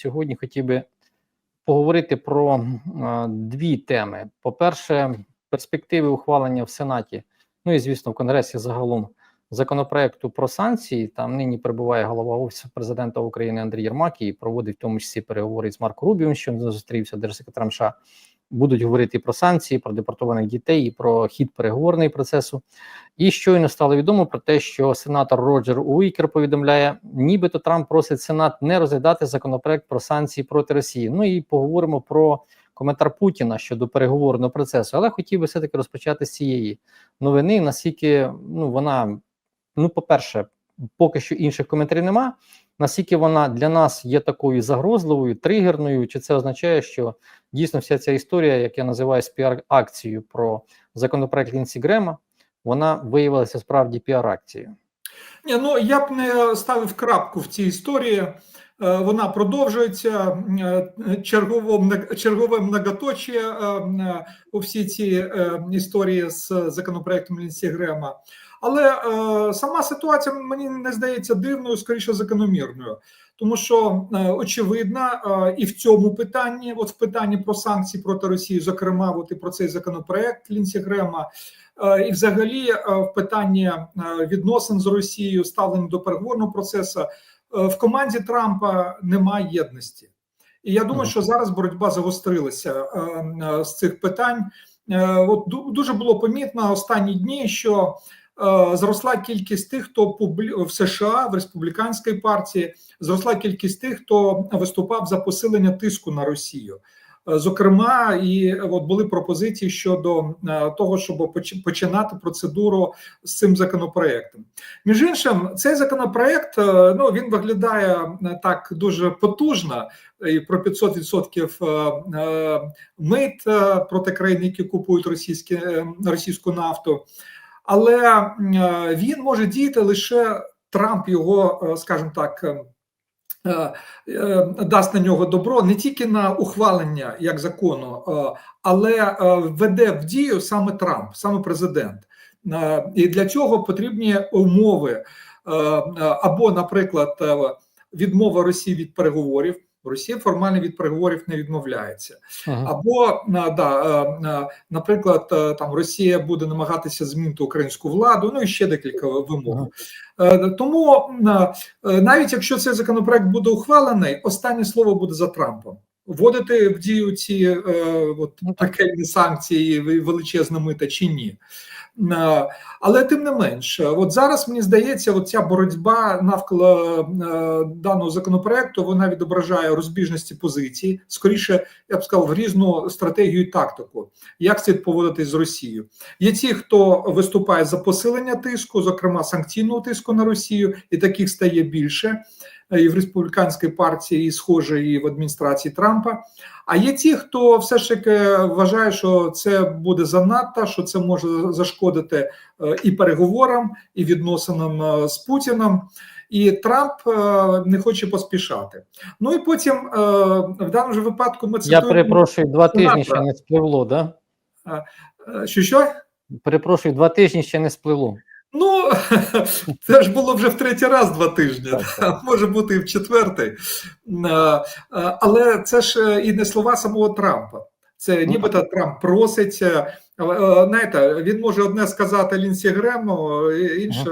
Сьогодні хотів би поговорити про е, дві теми. По-перше, перспективи ухвалення в Сенаті, ну і звісно, в Конгресі загалом законопроекту про санкції. Там нині перебуває голова Офісу президента України Андрій Єрмак і проводить в тому числі переговори з Марком Рубіом, що зустрівся держсекретарем США. Будуть говорити про санкції, про депортованих дітей, і про хід переговорний процесу. І щойно стало відомо про те, що сенатор Роджер Уікер повідомляє, нібито Трамп просить Сенат не розглядати законопроект про санкції проти Росії. Ну і поговоримо про коментар Путіна щодо переговорного процесу. Але хотів би все таки розпочати з цієї новини. Наскільки ну вона, ну, по-перше, поки що інших коментарів нема. Наскільки вона для нас є такою загрозливою, тригерною, чи це означає, що дійсно вся ця історія, як я називаю піар-акцією про законопроект Лінсі Грема, вона виявилася справді піар-акцією? Ні, ну я б не ставив крапку в цій історії. Е, Вона продовжується е, черговим чергове многоточие е, у всі ці е, історії з законопроектом Лінсі Грема. Але е, сама ситуація мені не здається дивною, скоріше закономірною, тому що е, очевидно, е, і в цьому питанні, от в питанні про санкції проти Росії, зокрема, от і про цей законопроект Лінсі Грема, е, і взагалі е, в питанні е, відносин з Росією, ставлення до переговорного процесу, е, в команді Трампа немає єдності. І я думаю, що зараз боротьба загострилася е, е, з цих питань. Е, От ду- дуже було помітно останні дні, що зросла кількість тих, хто в США в республіканській партії, зросла кількість тих, хто виступав за посилення тиску на Росію. Е, Зокрема, і от були пропозиції щодо е, того, щоб поч- починати процедуру з цим законопроектом. Між іншим, цей законопроект е, ну він виглядає е, так дуже потужно і про 500% е, е, мит е, проти країн, які купують російські, е, російську нафту. Але е, він може діяти лише Трамп його, е, скажімо так. е, е, Дасть на нього добро не тільки на ухвалення як закону, але введе в дію саме Трамп, саме президент. І для цього потрібні умови або, наприклад, відмова Росії від переговорів. Росія формально від переговорів не відмовляється. Мгм. Або на- да, е, е, наприклад, е, там Росія буде намагатися змінити українську владу, ну і ще декілька вимог. Е, Тому е, е, навіть якщо цей законопроект буде ухвалений, останнє слово буде за Трампом. Вводити в дію ці е, от, Ну, так. санкції, величезна мита чи ні. Е, Але тим не менш, от зараз мені здається, от ця боротьба навколо е, даного законопроекту вона відображає розбіжності позицій, скоріше, я б сказав, в різну стратегію і тактику, як слід поводитись з Росією. Є ті, хто виступає за посилення тиску, зокрема санкційного тиску на Росію, і таких стає більше і в республіканській партії, і схоже, і в адміністрації Трампа. А є ті, хто все ж таки вважає, що це буде занадто, що це може зашкодити е, і переговорам, і відносинам е, з Путіним. І Трамп е, не хоче поспішати. Ну і потім в даному ж випадку ми Я перепрошую, два тижні ще не спливло, да? Що що? Перепрошую, два тижні ще не спливло. Ну, це ж було вже в третій раз два тижні, може бути і в четвертий. Е, е, Але це ж е, і не слова самого Трампа. Це нібито Трамп просить. Знаєте, він може одне сказати Лінсі Грему, інше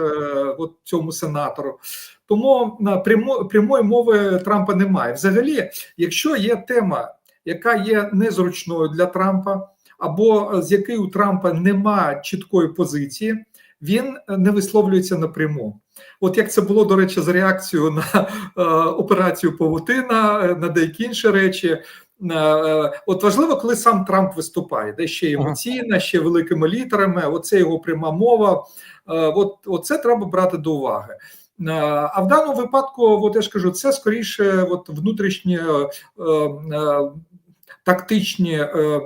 от цьому сенатору. Тому прямо, прямої мови Трампа немає. Взагалі, якщо є тема, яка є незручною для Трампа, або з якої у Трампа немає чіткої позиції, він не висловлюється напряму. От як це було, до речі, з реакцією на е, операцію Павутина, е, на деякі інші речі. Е, е, От важливо, коли сам Трамп виступає, де ще емоційно, ще великими літерами. Оце його пряма мова. Е, От, от це треба брати до уваги. Е, А в даному випадку, от я ж кажу, це скоріше от внутрішні е, е, тактичні е, е,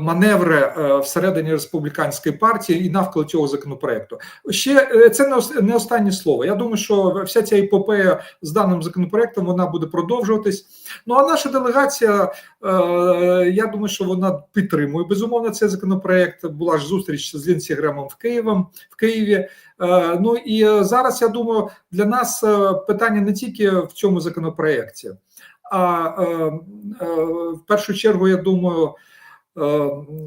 маневри е, всередині республіканської партії і навколо цього законопроекту. Ще е, це не останнє слово. Я думаю, що вся ця епопея з даним законопроектом вона буде продовжуватись. Ну а наша делегація, е, я думаю, що вона підтримує безумовно цей законопроект. Була ж зустріч з Лінсі Гремом в Києвом в Києві. Е, Ну і е, зараз я думаю, для нас е, питання не тільки в цьому законопроекті, а е, е, в першу чергу, я думаю. Е,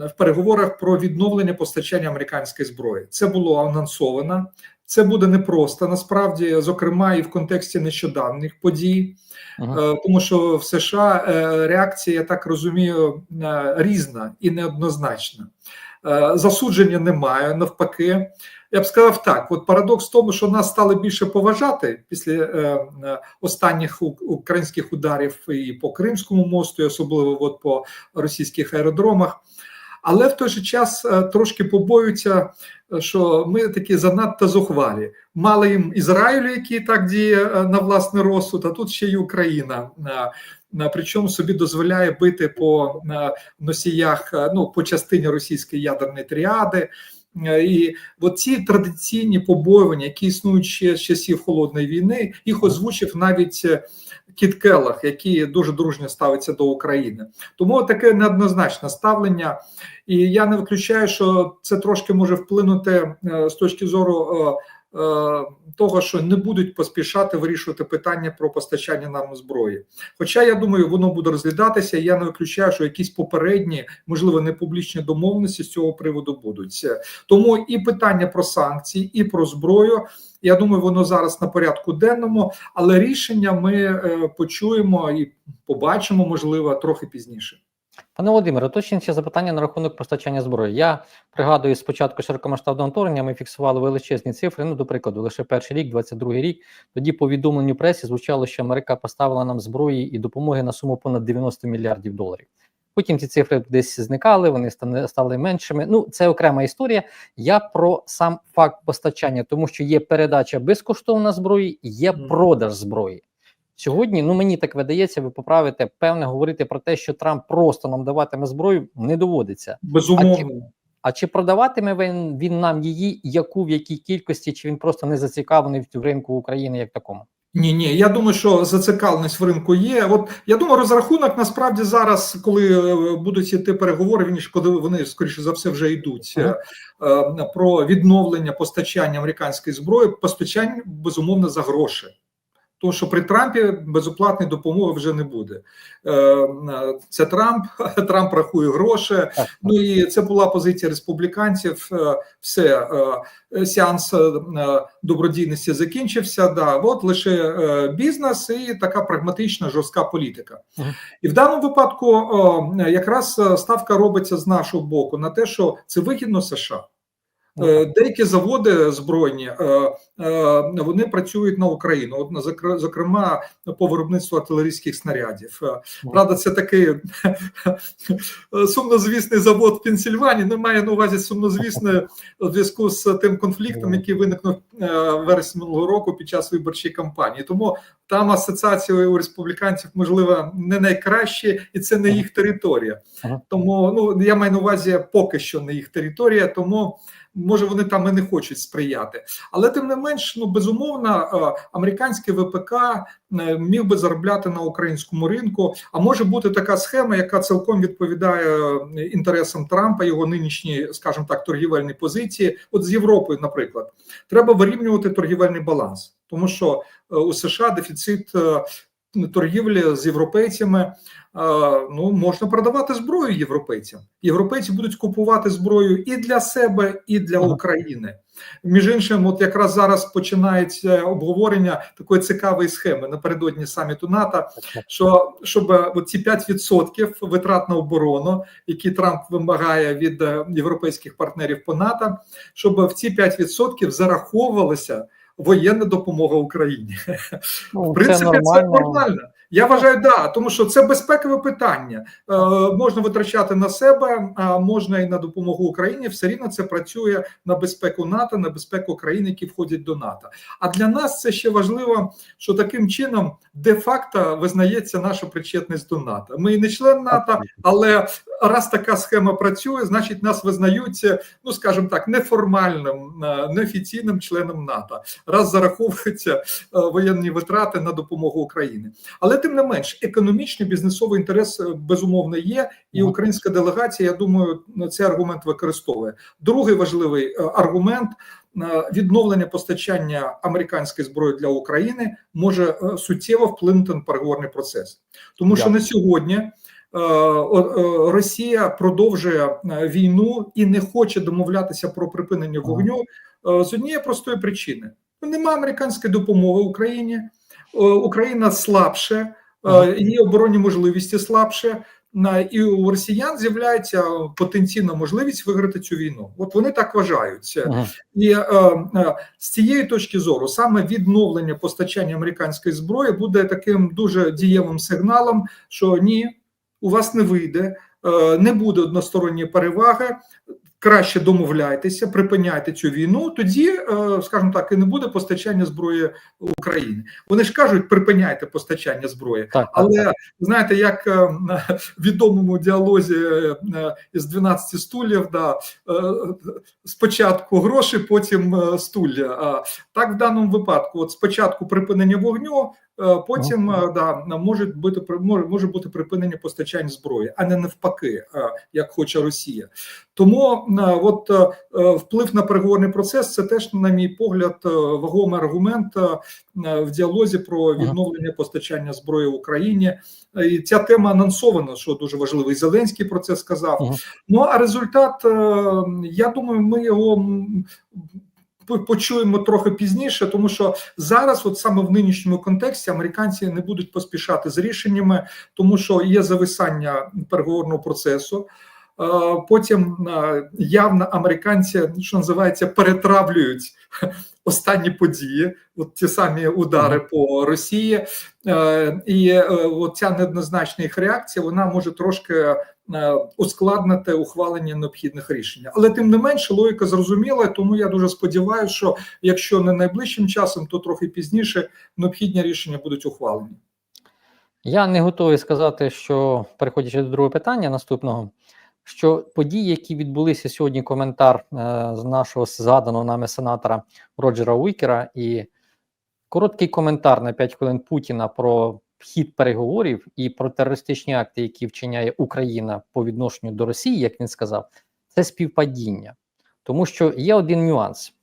В переговорах про відновлення постачання американської зброї це було анонсовано. Це буде непросто насправді, зокрема, і в контексті нещодавніх подій, Мгм. Е, тому що в США е, реакція, я так розумію, різна і неоднозначна. Засудження немає, навпаки. Я б сказав так: от парадокс в тому, що нас стали більше поважати після е, е, останніх українських ударів і по Кримському мосту, і особливо от по російських аеродромах. Але в той же час е, трошки побоюються, е, що ми такі занадто зухвалі. Мали їм Ізраїлю, який так діє на власний розсуд, а тут ще й Україна. Причому собі дозволяє бити по носіях, ну по частині російської ядерної тріади. Е, І от ці традиційні побоювання, які існують ще з часів холодної війни, їх озвучив навіть е, Кіт Келлах, який дуже дружньо ставиться до України. Тому таке неоднозначне ставлення, і я не виключаю, що це трошки може вплинути е, з точки зору. Е, Того, що не будуть поспішати вирішувати питання про постачання нам зброї. Хоча я думаю, воно буде розглядатися. Я не виключаю, що якісь попередні, можливо, не публічні домовленості з цього приводу будуть. Тому і питання про санкції, і про зброю. Я думаю, воно зараз на порядку денному, але рішення ми е, почуємо і побачимо, можливо, трохи пізніше. Пане Володимире, уточнюючи запитання на рахунок постачання зброї. Я пригадую, з початку широкомасштабного вторгнення ми фіксували величезні цифри. Ну, до прикладу, лише перший рік, 22-й рік. Тоді повідомленню пресі звучало, що Америка поставила нам зброї і допомоги на суму понад 90 мільярдів доларів. Потім ці цифри десь зникали, вони стали меншими. Ну, це окрема історія. Я про сам факт постачання, тому що є передача безкоштовна зброї, є продаж зброї. Сьогодні, ну мені так видається, ви поправите, певне говорити про те, що Трамп просто нам даватиме зброю, не доводиться. Безумовно. А чи продаватиме він, він нам її, яку в якій кількості, чи він просто не зацікавлений в ринку України як такому? Ні, ні, я думаю, що зацікавленість в ринку є. От я думаю, розрахунок насправді зараз, коли е, будуть йти переговори, він ж коли вони скоріше за все вже йдуть Ага. е, е, про відновлення постачання американської зброї, постачання безумовно за гроші. Тому що при Трампі безоплатної допомоги вже не буде. Е, Це Трамп, Трамп рахує гроші. Ну і це була позиція республіканців. Е, Все е, сеанс добродійності закінчився. Да, от лише бізнес і така прагматична жорстка політика. І в даному випадку якраз ставка робиться з нашого боку на те, що це вигідно США. Е, Деякі заводи збройні е, е, вони працюють на Україну. От зокрема по виробництву артилерійських снарядів. Правда, це такий сумнозвісний завод в Пенсільванії. Не має на увазі сумнозвісне у зв'язку з тим конфліктом, який виникнув вересні минулого року під час виборчої кампанії. Тому там асоціація у республіканців можливо не найкращі, і це не їх територія. Тому ну я маю на увазі поки що не їх територія, тому. Може, вони там і не хочуть сприяти, але тим не менш, ну безумовно, е, американський ВПК е, міг би заробляти на українському ринку. А може бути така схема, яка цілком відповідає е, інтересам Трампа, його нинішній, скажімо так, торгівельні позиції. От з Європою, наприклад, треба вирівнювати торгівельний баланс, тому що у США дефіцит торгівлі з європейцями. Ну, можна продавати зброю європейцям. Європейці будуть купувати зброю і для себе, і для України. Між іншим, от якраз зараз починається обговорення такої цікавої схеми напередодні саміту НАТО, що щоб е, ці 5% витрат на оборону, які Трамп вимагає від е, європейських партнерів по НАТО, щоб в ці 5% зараховувалася воєнна допомога Україні. Ну, В принципі, це нормально. нормально. Я вважаю, да, тому що це безпекове питання. Е, можна витрачати на себе, а можна і на допомогу Україні. Все рівно це працює на безпеку НАТО, на безпеку країн, які входять до НАТО. А для нас це ще важливо, що таким чином де-факто визнається наша причетність до НАТО. Ми і не член НАТО, але раз така схема працює, значить нас визнають, ну скажімо так, неформальним, е, неофіційним членом НАТО, раз зараховуються е, воєнні витрати на допомогу Україні. Але тим не менш, економічний бізнесовий інтерес е, безумовно є, і українська делегація, я думаю, цей аргумент використовує. Другий важливий е, аргумент. е, Відновлення постачання американської зброї для України може суттєво вплинути на переговорний процес, тому що на сьогодні Росія продовжує війну і не хоче домовлятися про припинення вогню з однієї простої причини: нема американської допомоги Україні, е, Україна слабше, е, її оборонні можливості слабше. І у росіян з'являється потенційна можливість виграти цю війну. От вони так вважають. Мгм. І е, е, з цієї точки зору саме відновлення постачання американської зброї буде таким дуже дієвим сигналом, що ні, у вас не вийде, е, не буде односторонньої переваги. Краще домовляйтеся, припиняйте цю війну. Тоді, е, скажімо так, і не буде постачання зброї України. Вони ж кажуть, припиняйте постачання зброї. Так, так, Але так. знаєте, як е, на відомому діалозі е, із 12 стульів, да, е, спочатку гроші, потім е, стулья. А так в даному випадку, от спочатку припинення вогню, е, потім е, да, може бути може, може бути припинення постачань зброї, а не навпаки, е, як хоче Росія. Тому е, от е, е, вплив на переговорний процес це теж, на мій погляд, е, вагомий аргумент е, в діалозі про відновлення постачання зброї в Україні. Е, І ця тема анонсована, що дуже важливо. І Зеленський про це сказав. Ну а результат, е, я думаю, ми його почуємо трохи пізніше, тому що зараз, от саме в нинішньому контексті, американці не будуть поспішати з рішеннями, тому що є зависання переговорного процесу. Е, Потім е, явно американці, що називається, перетравлюють останні події, от ті самі удари по Росії, Е, і от ця неоднозначна їх реакція вона може трошки ускладнити ухвалення необхідних рішень. Але тим не менше, логіка зрозуміла, тому я дуже сподіваюся, що якщо не найближчим часом, то трохи пізніше необхідні рішення будуть ухвалені. Я не готовий сказати, що переходячи до другого питання наступного, що події, які відбулися сьогодні, коментар е, з нашого згаданого нами сенатора Роджера Уікера, і короткий коментар на 5 хвилин Путіна про хід переговорів і про терористичні акти, які вчиняє Україна по відношенню до Росії, як він сказав, це співпадіння, тому що є один нюанс.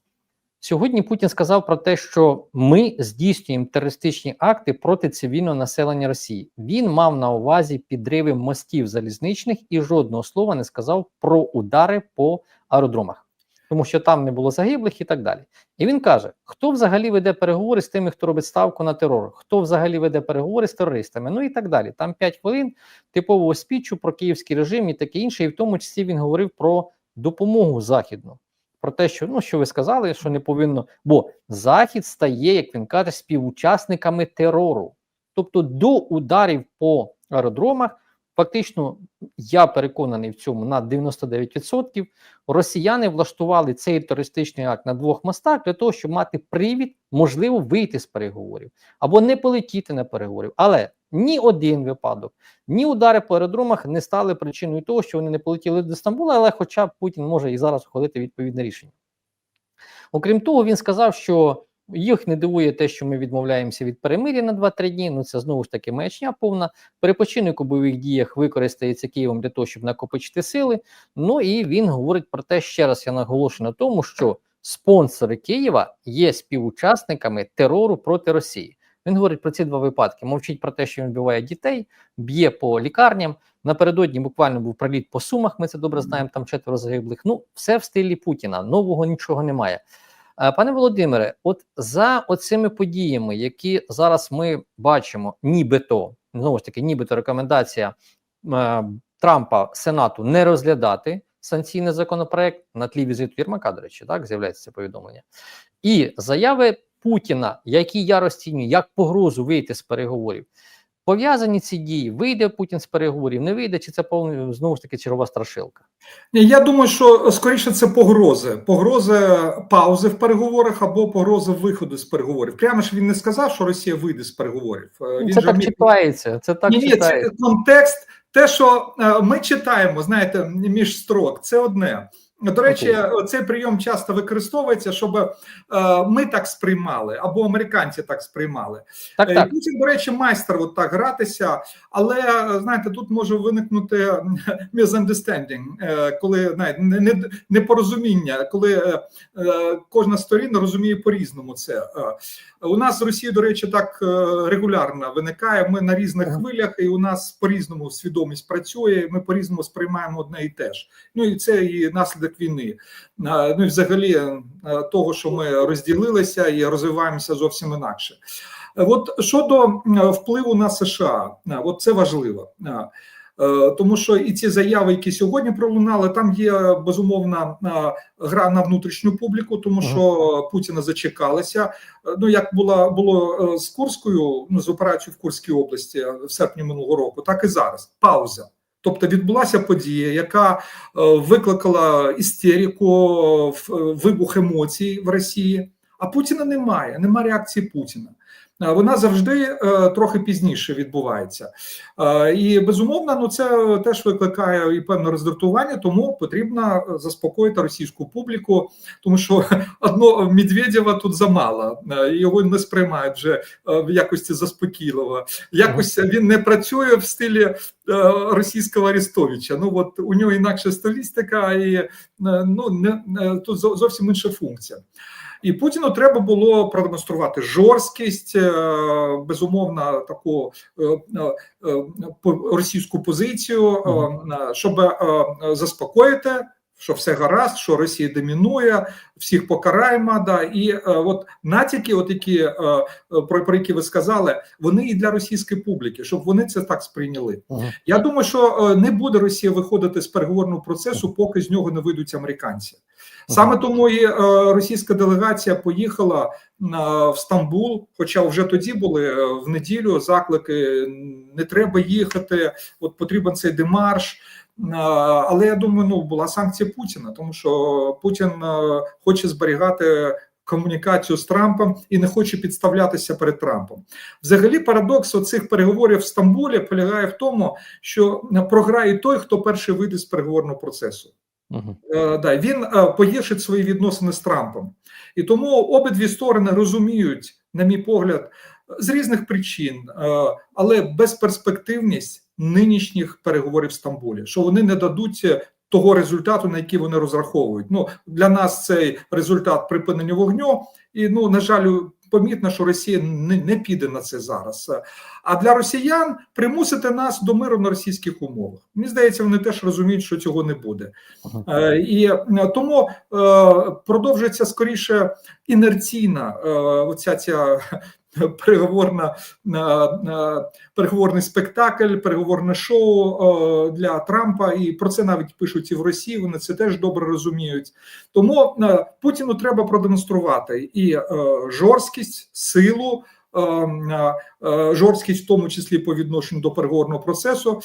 Сьогодні Путін сказав про те, що ми здійснюємо терористичні акти проти цивільного населення Росії. Він мав на увазі підриви мостів залізничних і жодного слова не сказав про удари по аеродромах, тому що там не було загиблих і так далі. І він каже: хто взагалі веде переговори з тими, хто робить ставку на терор, хто взагалі веде переговори з терористами, ну і так далі. Там 5 хвилин типового спічу про київський режим і таке інше. І в тому числі він говорив про допомогу західну про те, що ну що ви сказали, що не повинно, бо Захід стає, як він каже, співучасниками терору. Тобто до ударів по аеродромах, фактично, я переконаний в цьому на 99%, росіяни влаштували цей терористичний акт на двох мостах для того, щоб мати привід, можливо, вийти з переговорів або не полетіти на переговорів. Але ні один випадок, ні удари по аеродромах не стали причиною того, що вони не полетіли до Стамбула, але хоча Путін може і зараз ухвалити відповідне рішення. Окрім того, він сказав, що їх не дивує те, що ми відмовляємося від перемир'я на 2-3 дні. Ну це знову ж таки маячня повна. Перепочинок у бойових діях використається Києвом для того, щоб накопичити сили. Ну і він говорить про те, ще раз я наголошую на тому, що спонсори Києва є співучасниками терору проти Росії. Він говорить про ці два випадки. Мовчить про те, що він вбиває дітей, б'є по лікарням. Напередодні буквально був приліт по сумах. Ми це добре знаємо. Там четверо загиблих. Ну, все в стилі Путіна. Нового нічого немає. Е, Пане Володимире, от за оцими подіями, які зараз ми бачимо, нібито знову ж таки, нібито рекомендація е, Трампа Сенату не розглядати санкційний законопроект на тлі візиту Єрмака, до речі, так з'являється це повідомлення, і заяви Путіна, які я розцінюю як погрозу вийти з переговорів. Пов'язані ці дії? Вийде Путін з переговорів, не вийде, чи це повна знову ж таки чергова страшилка? Я думаю, що скоріше це погрози. Погрози паузи в переговорах або погрози виходу з переговорів. Прямо ж він не сказав, що Росія вийде з переговорів. Е, Він це же так міг- читається. Це так ні, ні, це контекст. Те, що е, ми читаємо, знаєте, між строк, це одне. До речі, цей прийом часто використовується, щоб е, ми так сприймали, або американці так сприймали. Так, Е, так. Путін, до речі, майстер от так гратися, але е, знаєте, тут може виникнути misunderstanding, коли знаєте, не- не- непорозуміння, коли кожна сторона розуміє по-різному це. У нас в Росії, до речі, так регулярно виникає. Ми на різних Ага. хвилях, і у нас по-різному свідомість працює. Ми по-різному сприймаємо одне і те ж. Ну і це і наслідок війни. Е, Ну і взагалі е, того, що ми розділилися і розвиваємося зовсім інакше. От щодо впливу на США, е, от це важливо. Е, Тому що і ці заяви, які сьогодні пролунали, там є безумовна гра на внутрішню публіку, тому що Путіна зачекалися. Ну як була було з Курською, ну з операцією в Курській області в серпні минулого року, так і зараз. Пауза. Тобто відбулася подія, яка е, викликала істерику, е, в- вибух емоцій в Росії. А Путіна немає, немає реакції Путіна. Е, Вона завжди е, трохи пізніше відбувається, Е, і безумовно, ну це теж викликає і певне роздратування, тому потрібно заспокоїти російську публіку, тому що одного Медведєва тут замало, його не сприймають вже в якості заспокійливого. Якось він не працює в стилі російського Арестовича. Ну от у нього інакша стилістика, і ну не тут зовсім інша функція. І Путіну треба було продемонструвати жорсткість, е, безумовно, таку е, е, російську позицію, щоб заспокоїти. Що все гаразд, що Росія домінує, всіх покараємо, да і е, от натяки, от які е, про, про які ви сказали, вони і для російської публіки, щоб вони це так сприйняли. Я думаю, що не буде Росія виходити з переговорного процесу, поки з нього не вийдуть американці. Саме тому і е, російська делегація поїхала в Стамбул. Хоча вже тоді були е, в неділю заклики: не треба їхати, от потрібен цей демарш. Е, Але я думаю, ну була санкція Путіна, тому що Путін е, хоче зберігати комунікацію з Трампом і не хоче підставлятися перед Трампом. Взагалі, парадокс оцих переговорів в Стамбулі полягає в тому, що програє той, хто перший вийде з переговорного процесу. Е, да, він е, погіршить свої відносини з Трампом. І тому обидві сторони розуміють, на мій погляд, з різних причин, е, але безперспективність нинішніх переговорів в Стамбулі, що вони не дадуть того результату, на який вони розраховують. Ну для нас цей результат припинення вогню, і ну на жаль, помітно, що Росія не, не піде на це зараз. А для росіян примусити нас до миру на російських умовах. Мені здається, вони теж розуміють, що цього не буде. Ага. Е, І е, тому е, продовжується скоріше інерційна е, оця ця переговорна переговорний спектакль, переговорне шоу е, для Трампа, і про це навіть пишуть і в Росії. Вони це теж добре розуміють. Тому е, Путіну треба продемонструвати і е, жорсткість, силу. е, е, е, Жорсткість, в тому числі по відношенню до переговорного процесу,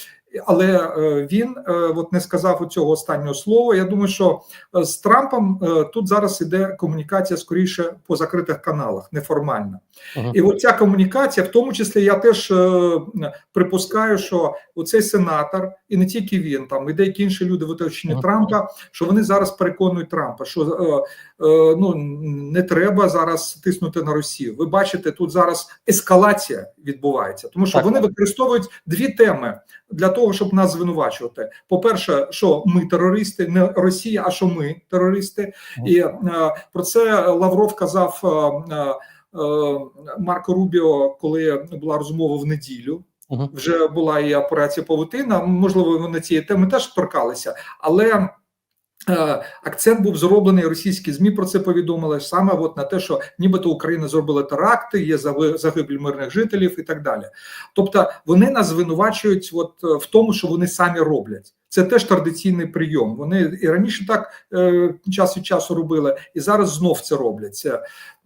але е, він е, от не сказав у цього останнього слова. Я думаю, що е, з Трампом тут зараз іде комунікація скоріше по закритих каналах, неформальна. Ага. І от ця комунікація, в тому числі, я теж припускаю, що оцей сенатор, і не тільки він, там і деякі інші люди в оточенні Ага. Трампа, що вони зараз переконують Трампа, що ну не треба зараз тиснути на Росію. Ви бачите, тут зараз ескалація відбувається, тому що Так. вони використовують дві теми для того, щоб нас звинувачувати. По-перше, що ми терористи, не Росія, а що ми терористи, і е, про це Лавров казав. е, е, Марко Рубіо, коли була розмова в неділю, вже була і операція Павутина. Можливо, вони цієї теми теж торкалися, але акцент був зроблений. Російські змі про це повідомили саме от на те, що нібито Україна зробила теракти, є загибель мирних жителів і так далі. Тобто вони нас звинувачують, от е, в тому, що вони самі роблять. Це теж традиційний прийом. Вони і раніше так е, час від часу робили, і зараз знов це роблять. Це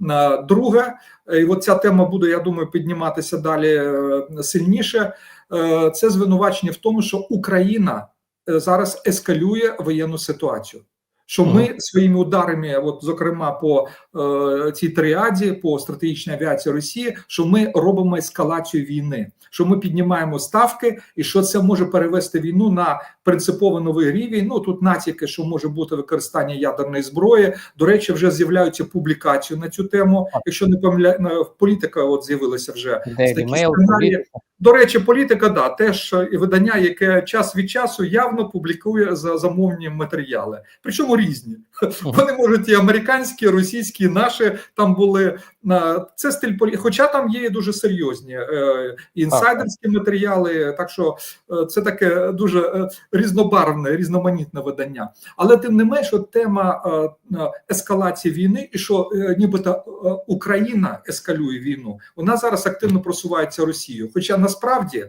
е, друге, е, і от ця тема буде, я думаю, підніматися далі е, сильніше. Е, це звинувачення в тому, що Україна е, зараз ескалює воєнну ситуацію. Що ми своїми ударами, от зокрема по е, цій тріаді, по стратегічній авіації Росії, що ми робимо ескалацію війни, що ми піднімаємо ставки, і що це може перевести війну на принципово новий рівень. Ну тут натяки, що може бути використання ядерної зброї. До речі, вже з'являються публікації на цю тему. Якщо не помиляю, політика, от з'явилася вже такі сценарії. До речі, політика да теж е, і видання, яке час від часу явно публікує за замовні матеріали, причому різні. Вони можуть і американські, і російські, і наші там були на це стиль полі... Хоча там є дуже серйозні е, інсайдерські матеріали. Так що е, це таке дуже е, різнобарвне, різноманітне видання. Але тим не менш, от тема ескалації війни, і що нібито Україна ескалює війну, вона зараз активно просувається Росією. Хоча насправді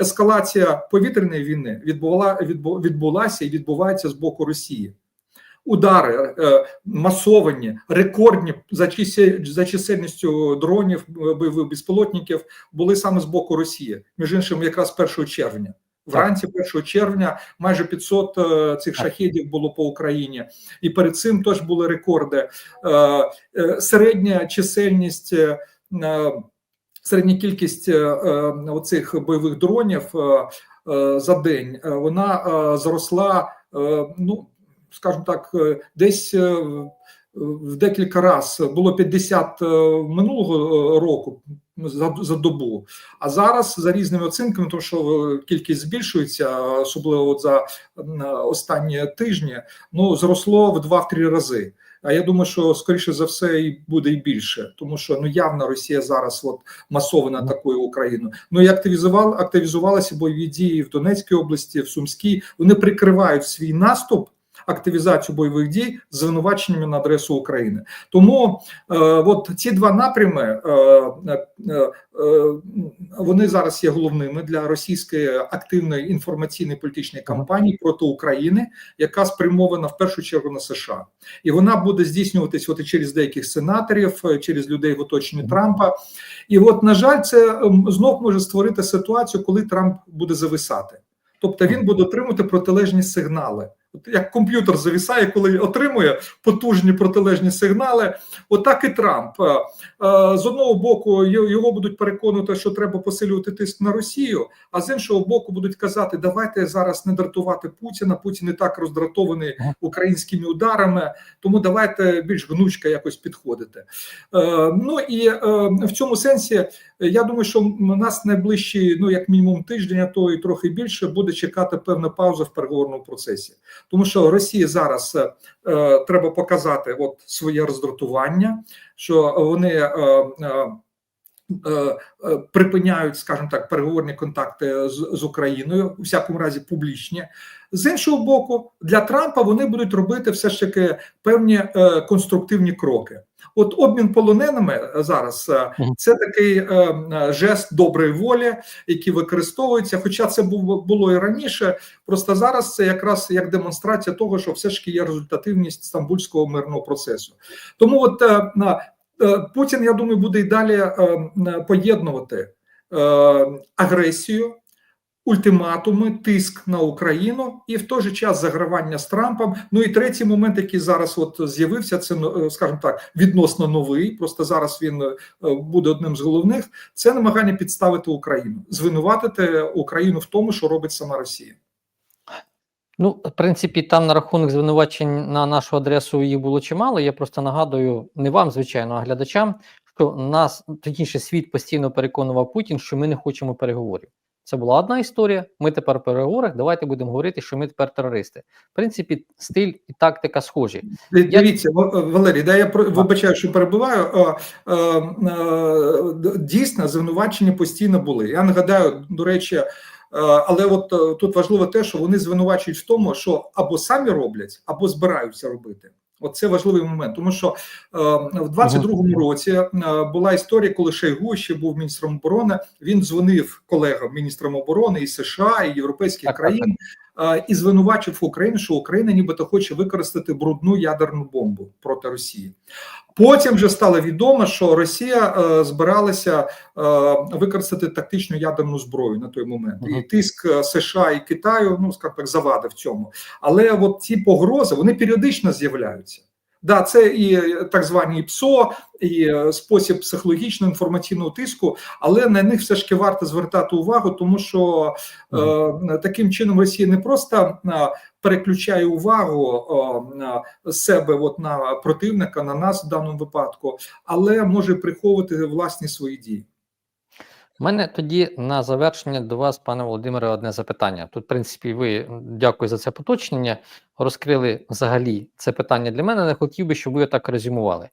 ескалація повітряної війни відбула відбу, відбулася і відбувається з боку Росії. Удари е, масовані, рекордні за за чисельністю дронів, е, бойових безпілотників були саме з боку Росії. Між іншим, якраз 1 червня. Вранці 1 червня майже 500 е, цих Так. шахедів було по Україні, і перед цим теж були рекорди. Середня чисельність, середня кількість оцих бойових дронів за день вона зросла. Ну скажімо так, е, десь е, в- декілька разів було 50 е, минулого року за, добу. А зараз за різними оцінками, тому що кількість збільшується, особливо от за останні тижні, ну зросло в 2-3 рази. А я думаю, що скоріше за все і буде і більше, тому що ну явно Росія зараз от масово атакує Україну. Ну і активізувала активізувалися бойові дії в Донецькій області, в Сумській. Вони прикривають свій наступ. Активізацію бойових дій з звинуваченнями на адресу України, тому е, от ці два напрями е, е, е, вони зараз є головними для російської активної інформаційної політичної кампанії проти України, яка спрямована в першу чергу на США, і вона буде здійснюватись от і через деяких сенаторів, е, через людей в оточенні Трампа. І от, на жаль, це ем, знов може створити ситуацію, коли Трамп буде зависати. Тобто він буде отримувати протилежні сигнали. Як комп'ютер зависає, коли отримує потужні протилежні сигнали, отак і Трамп. Е, е, З одного боку, його будуть переконувати, що треба посилювати тиск на Росію, а з іншого боку, будуть казати, давайте зараз не дратувати Путіна. Путін і так роздратований українськими ударами, тому давайте більш гнучко якось підходити. Е, Ну і в цьому сенсі я думаю, що нас найближчі, ну як мінімум тиждень, а то і трохи більше, буде чекати певна пауза в переговорному процесі, тому що Росії зараз е, е, треба показати от своє роздратування, що вони. Е, е, е, е, Припиняють, скажімо так, переговорні контакти з, з Україною, у всякому разі публічні. З іншого боку, для Трампа вони будуть робити все ж таки певні е, конструктивні кроки. От обмін полоненими зараз е, це такий е, е, жест доброї волі, який використовується. Хоча це було, і раніше, просто зараз це якраз як демонстрація того, що все ж таки є результативність стамбульського мирного процесу. Тому от е, е, Путін, я думаю, буде і далі е, е, поєднувати е, агресію. Ультиматуми, тиск на Україну і в той же час загравання з Трампом. Ну і третій момент, який зараз от з'явився, це ну, е, скажімо так, відносно новий. Просто зараз він е, буде одним з головних. Це намагання підставити Україну, звинуватити Україну в тому, що робить сама Росія. Ну, в принципі, там на рахунок звинувачень на нашу адресу їх було чимало. Я просто нагадую не вам, звичайно, а глядачам, що нас точніше світ постійно переконував Путін, що ми не хочемо переговорів. Це була одна історія. Ми тепер в переговорах. Давайте будемо говорити, що ми тепер терористи. В принципі, стиль і тактика схожі. Дивіться, Ва- Валерій, да я про- вибачаю, що перебуваю. Дійсно, звинувачення постійно були. Я нагадаю, до речі, але от е, тут важливо те, що вони звинувачують в тому, що або самі роблять, або збираються робити. От це важливий момент, тому що е, в 22-му році е, була історія, коли Шойгу ще був міністром оборони. Він дзвонив колегам міністрам оборони і США і європейських Так, так, країн і звинувачив Україну, що Україна нібито хоче використати брудну ядерну бомбу проти Росії. Потім вже стало відомо, що Росія е, збиралася е, використати тактичну ядерну зброю на той момент, і тиск е, США і Китаю, ну скажімо так, завадив цьому. Але от ці погрози вони періодично з'являються. Да, це і е, так звані ПСО, і е, спосіб психологічного інформаційного тиску, але на них все ж таки варто звертати увагу, тому що е, таким чином Росія не просто е, переключає увагу е, себе, от на противника, на нас в даному випадку, але може приховувати власні свої дії. У мене тоді на завершення до вас, пане Володимире, одне запитання. Тут, в принципі, ви дякую за це поточнення. Розкрили взагалі це питання для мене. Не хотів би, щоб ви так резюмували.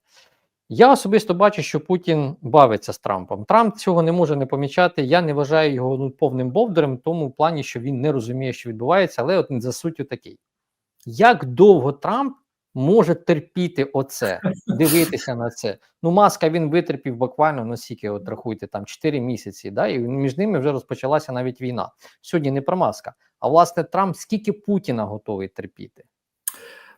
Я особисто бачу, що Путін бавиться з Трампом. Трамп цього не може не помічати. Я не вважаю його ну, повним бовдарем, в тому плані, що він не розуміє, що відбувається, але от за суттю такий. Як довго Трамп може терпіти оце, дивитися на це? Ну, маска він витерпів буквально ну, скільки, от рахуйте, там 4 місяці, да, і між ними вже розпочалася навіть війна. Сьогодні не про маска. А власне Трамп скільки Путіна готовий терпіти?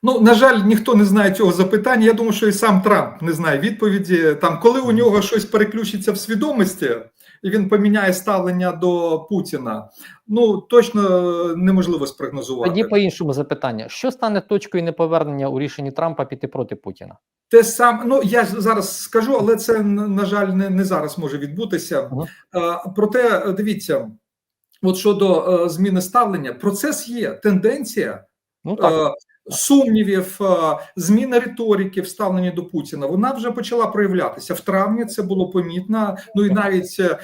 Ну на жаль, ніхто не знає цього запитання. Я думаю, що і сам Трамп не знає відповіді. Там, коли у нього щось переключиться в свідомості, і він поміняє ставлення до Путіна. Ну точно неможливо спрогнозувати. Тоді по іншому запитання: що стане точкою неповернення у рішенні Трампа піти проти Путіна? Те саме, ну я зараз скажу, але це на жаль не, не зараз може відбутися. Е, Проте дивіться, от щодо е, зміни ставлення, процес є, тенденція Ну так. Е, сумнівів, е, зміна риторики в ставленні до Путіна. Вона вже почала проявлятися в травні. Це було помітно. Ну і навіть е,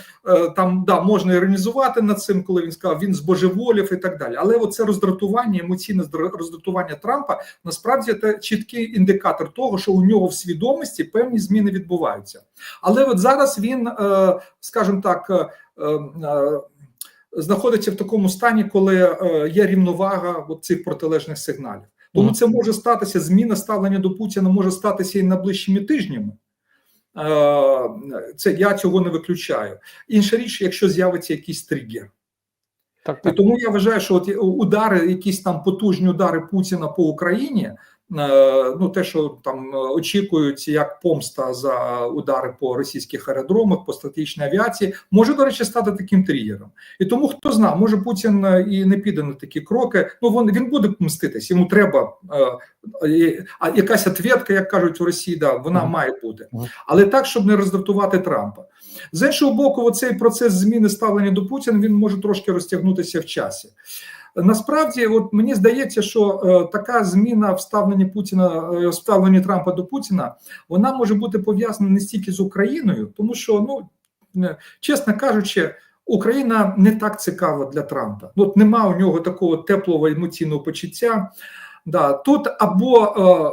там да можна іронізувати над цим, коли він сказав, він збожеволів і так далі. Але оце роздратування, емоційне здра- роздратування Трампа насправді це чіткий індикатор того, що у нього в свідомості певні зміни відбуваються. Але от зараз він, е, скажімо так. е, е, Знаходиться в такому стані, коли е, є рівновага цих протилежних сигналів. Тому це може статися зміна ставлення до Путіна може статися і найближчими тижнями. Е, Це я цього не виключаю. Інша річ, якщо з'явиться якийсь тригер. Так, І тому я вважаю, що от удари, якісь там потужні удари Путіна по Україні, е, ну те, що там е, очікують як помста за удари по російських аеродромах, по стратегічній авіації, може до речі стати таким тригером. І тому хто знає, може Путін е, і не піде на такі кроки. Ну він, він буде мститись, йому треба. е, е, А якась ответка, як кажуть в Росії, да, вона Мгм. має бути, але так, щоб не роздратувати Трампа. З іншого боку, оцей процес зміни ставлення до Путіна він може трошки розтягнутися в часі. Насправді, от мені здається, що е, така зміна в ставленні Путіна, е, в ставленні Трампа до Путіна, вона може бути пов'язана не стільки з Україною, тому що, ну чесно кажучи, Україна не так цікава для Трампа. Ну, От нема у нього такого теплого емоційного почуття. Да, тут або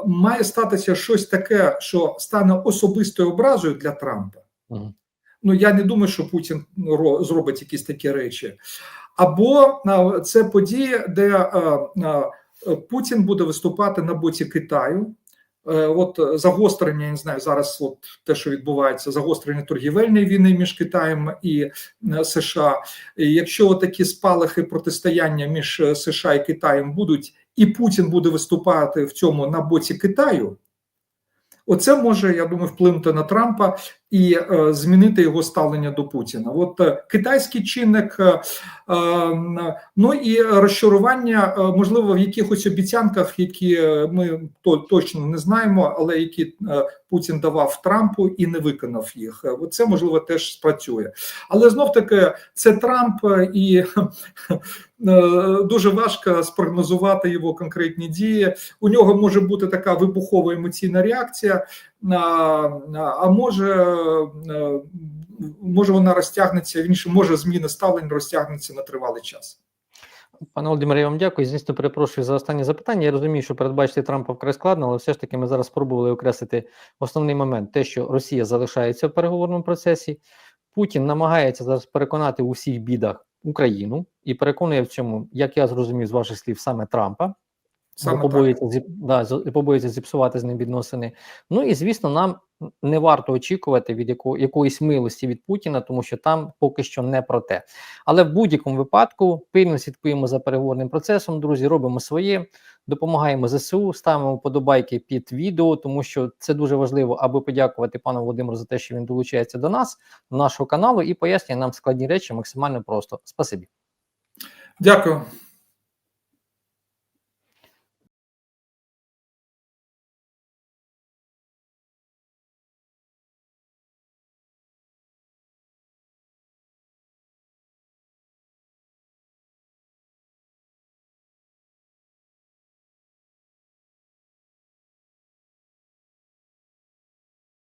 е, має статися щось таке, що стане особистою образою для Трампа. Мгм. Ну я не думаю, що Путін ро- зробить якісь такі речі. Або е, це події, де е, е, Путін буде виступати на боці Китаю. От загострення, я не знаю, зараз от те, що відбувається, загострення торгівельної війни між Китаєм і США. Якщо такі спалахи протистояння між США і Китаєм будуть, і Путін буде виступати в цьому на боці Китаю, оце може, я думаю, вплинути на Трампа і е, змінити його ставлення до Путіна. От е, китайський чинник, е, ну і розчарування, можливо, в якихось обіцянках, які ми то, точно не знаємо, але які Путін давав Трампу і не виконав їх. Е, Це можливо теж спрацює. Але знов таки це Трамп і дуже важко спрогнозувати його конкретні дії. У нього може бути така вибухова емоційна реакція, а, може, е, може вона розтягнеться, він може зміна ставлень розтягнеться на тривалий час. Пане Володимире, я вам дякую. Звісно, перепрошую за останнє запитання. Я розумію, що передбачити Трампа вкрай складно, але все ж таки ми зараз спробували окреслити основний момент: те, що Росія залишається в переговорному процесі. Путін намагається зараз переконати у всіх бідах Україну і переконує в цьому, як я зрозумів з ваших слів, саме Трампа. Саме побоюється, зіп, да, зіпсувати з ним відносини. Ну і звісно, нам не варто очікувати від яко, якоїсь милості від Путіна, тому що там поки що не про те. Але в будь-якому випадку пильно слідкуємо за переговорним процесом. Друзі, робимо своє, допомагаємо ЗСУ, ставимо подобайки під відео, тому що це дуже важливо, аби подякувати пану Володимиру за те, що він долучається до нас, до нашого каналу і пояснює нам складні речі максимально просто. Спасибі. Дякую.